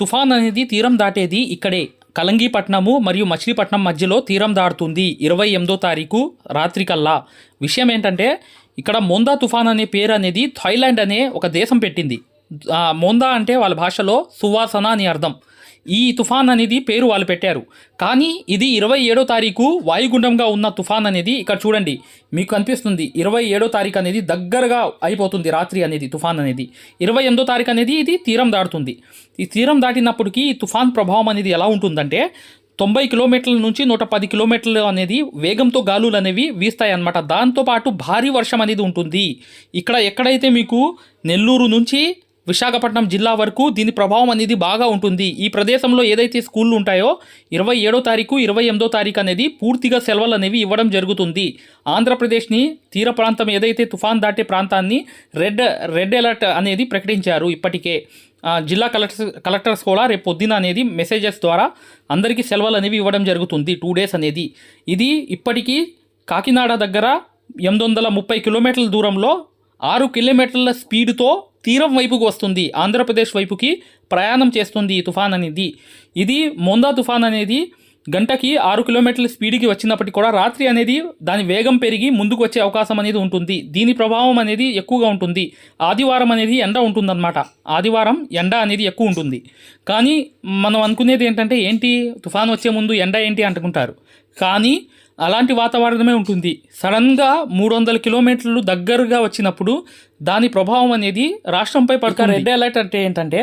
తుఫాన్ అనేది తీరం దాటేది ఇక్కడే. కలంగీపట్నము మరియు మచిలీపట్నం మధ్యలో తీరం దాటుతుంది ఇరవై ఎనిమిదో తారీఖు రాత్రికల్లా. విషయం ఏంటంటే ఇక్కడ మోందా తుఫాన్ అనే పేరు అనేది థాయిలాండ్ అనే ఒక దేశం పెట్టింది. మోందా అంటే వాళ్ళ భాషలో సువాసన అని అర్థం. ఈ తుఫాన్ అనేది పేరు వాళ్ళు పెట్టారు. కానీ ఇది ఇరవై ఏడో తారీఖు వాయుగుండంగా ఉన్న తుఫాన్ అనేది ఇక్కడ చూడండి. మీకు కనిపిస్తుంది ఇరవై ఏడో తారీఖు అనేది దగ్గరగా అయిపోతుంది రాత్రి అనేది తుఫాన్ అనేది ఇరవై ఎనిమిదో తారీఖు అనేది ఇది తీరం దాటుతుంది. ఈ తీరం దాటినప్పటికీ ఈ తుఫాన్ ప్రభావం అనేది ఎలా ఉంటుందంటే తొంభై కిలోమీటర్ల నుంచి నూట పది కిలోమీటర్లు అనేది వేగంతో గాలులు అనేవి వీస్తాయి అన్నమాట దాంతోపాటు భారీ వర్షం అనేది ఉంటుంది. ఇక్కడ ఎక్కడైతే మీకు నెల్లూరు నుంచి విశాఖపట్నం జిల్లా వరకు దీని ప్రభావం అనేది బాగా ఉంటుంది. ఈ ప్రదేశంలో ఏదైతే స్కూళ్ళు ఉంటాయో ఇరవై ఏడో తారీఖు ఇరవై ఎనిమిదో తారీఖు అనేది పూర్తిగా సెలవులు అనేవి ఇవ్వడం జరుగుతుంది. ఆంధ్రప్రదేశ్ని తీర ప్రాంతం ఏదైతే తుఫాన్ దాటే ప్రాంతాన్ని రెడ్ రెడ్ అలర్ట్ అనేది ప్రకటించారు ఇప్పటికే. జిల్లా కలెక్టర్ కలెక్టర్స్ కూడా రేపు పొద్దున అనేది మెసేజెస్ ద్వారా అందరికీ సెలవులు అనేవి ఇవ్వడం జరుగుతుంది టూ డేస్ అనేది. ఇది ఇప్పటికీ కాకినాడ దగ్గర ఎనిమిది వందల ముప్పై కిలోమీటర్ల దూరంలో ఆరు కిలోమీటర్ల స్పీడ్తో తీరం వైపుకు వస్తుంది. ఆంధ్రప్రదేశ్ వైపుకి ప్రయాణం చేస్తుంది ఈ తుఫాన్ అనేది ఇది మోందా తుఫాన్ అనేది గంటకి ఆరు కిలోమీటర్ల స్పీడ్కి వచ్చినప్పటికీ కూడా రాత్రి అనేది దాని వేగం పెరిగి ముందుకు వచ్చే అవకాశం అనేది ఉంటుంది. దీని ప్రభావం అనేది ఎక్కువగా ఉంటుంది. ఆదివారం అనేది ఎండ ఉంటుందన్నమాట. ఆదివారం ఎండ అనేది ఎక్కువ ఉంటుంది. కానీ మనం అనుకునేది ఏంటంటే ఏంటి? తుఫాన్ వచ్చే ముందు ఎండ ఏంటి అనుకుంటారు కానీ అలాంటి వాతావరణమే ఉంటుంది. సడన్గా మూడు వందల కిలోమీటర్లు దగ్గరగా వచ్చినప్పుడు దాని ప్రభావం అనేది రాష్ట్రంపై పడుతుంది. రెడ్ అలర్ట్ అంటే ఏంటంటే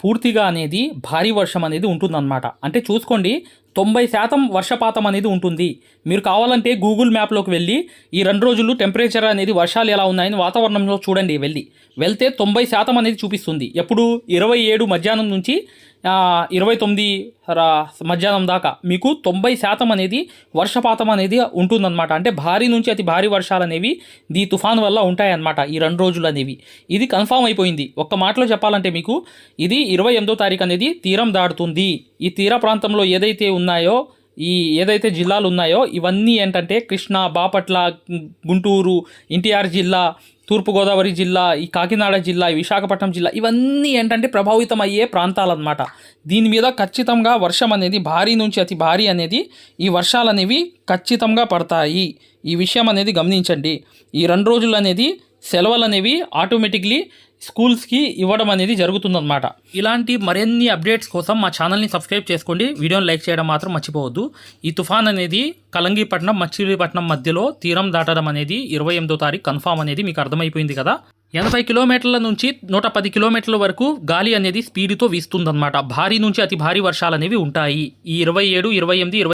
పూర్తిగా అనేది భారీ వర్షం అనేది ఉంటుందన్నమాట. అంటే చూసుకోండి తొంభై శాతం వర్షపాతం అనేది ఉంటుంది. మీరు కావాలంటే గూగుల్ మ్యాప్లోకి వెళ్ళి ఈ రెండు రోజులు టెంపరేచర్ అనేది వర్షాలు ఎలా ఉన్నాయని వాతావరణంలో చూడండి వెళ్ళి. వెళ్తే తొంభై శాతం అనేది చూపిస్తుంది. ఎప్పుడు? ఇరవై ఏడు మధ్యాహ్నం నుంచి ఇరవై తొమ్మిది రా- మధ్యాహ్నం దాకా మీకు తొంభై శాతం అనేది వర్షపాతం అనేది ఉంటుందన్నమాట. అంటే భారీ నుంచి అతి భారీ వర్షాలు అనేవి ఈ తుఫాన్ వల్ల ఉంటాయన్నమాట ఈ రెండు రోజులు అనేవి. ఇది కన్ఫామ్ అయిపోయింది. ఒక్క మాటలో చెప్పాలంటే మీకు ఇది ఇరవై ఎనిమిదో తారీఖు అనేది తీరం దాటుతుంది. ఈ తీర ప్రాంతంలో ఏదైతే ఉన్నాయో ఈ ఏదైతే జిల్లాలు ఉన్నాయో ఇవన్నీ ఏంటంటే కృష్ణా బాపట్ల గుంటూరు ఎన్టీఆర్ జిల్లా తూర్పుగోదావరి జిల్లా ఈ కాకినాడ జిల్లా ఈ విశాఖపట్నం జిల్లా ఇవన్నీ ఏంటంటే ప్రభావితం అయ్యే ప్రాంతాలన్నమాట. దీని మీద ఖచ్చితంగా వర్షం అనేది భారీ నుంచి అతి భారీ అనేది ఈ వర్షాలు అనేవి ఖచ్చితంగా పడతాయి. ఈ విషయం అనేది గమనించండి. ఈ రెండు రోజులు అనేది సెలవులు అనేవి ఆటోమేటిక్లీ స్కూల్స్కి ఇవ్వడం అనేది జరుగుతుందన్నమాట. ఇలాంటి మరిన్ని అప్డేట్స్ కోసం మా ఛానల్ని సబ్స్క్రైబ్ చేసుకోండి. వీడియోని లైక్ చేయడం మాత్రం మర్చిపోవద్దు. ఈ తుఫాన్ అనేది కలంగిపట్నం మచిలీపట్నం మధ్యలో తీరం దాటడం అనేది ఇరవై ఎనిమిదో తారీఖు కన్ఫామ్ అనేది మీకు అర్థమైపోయింది కదా. ఎనభై కిలోమీటర్ల నుంచి నూట పది కిలోమీటర్ల వరకు గాలి అనేది స్పీడ్తో వీస్తుందన్నమాట. భారీ నుంచి అతి భారీ వర్షాలు అనేవి ఉంటాయి. ఈ ఇరవై ఏడు ఇరవై ఎనిమిది ఇరవై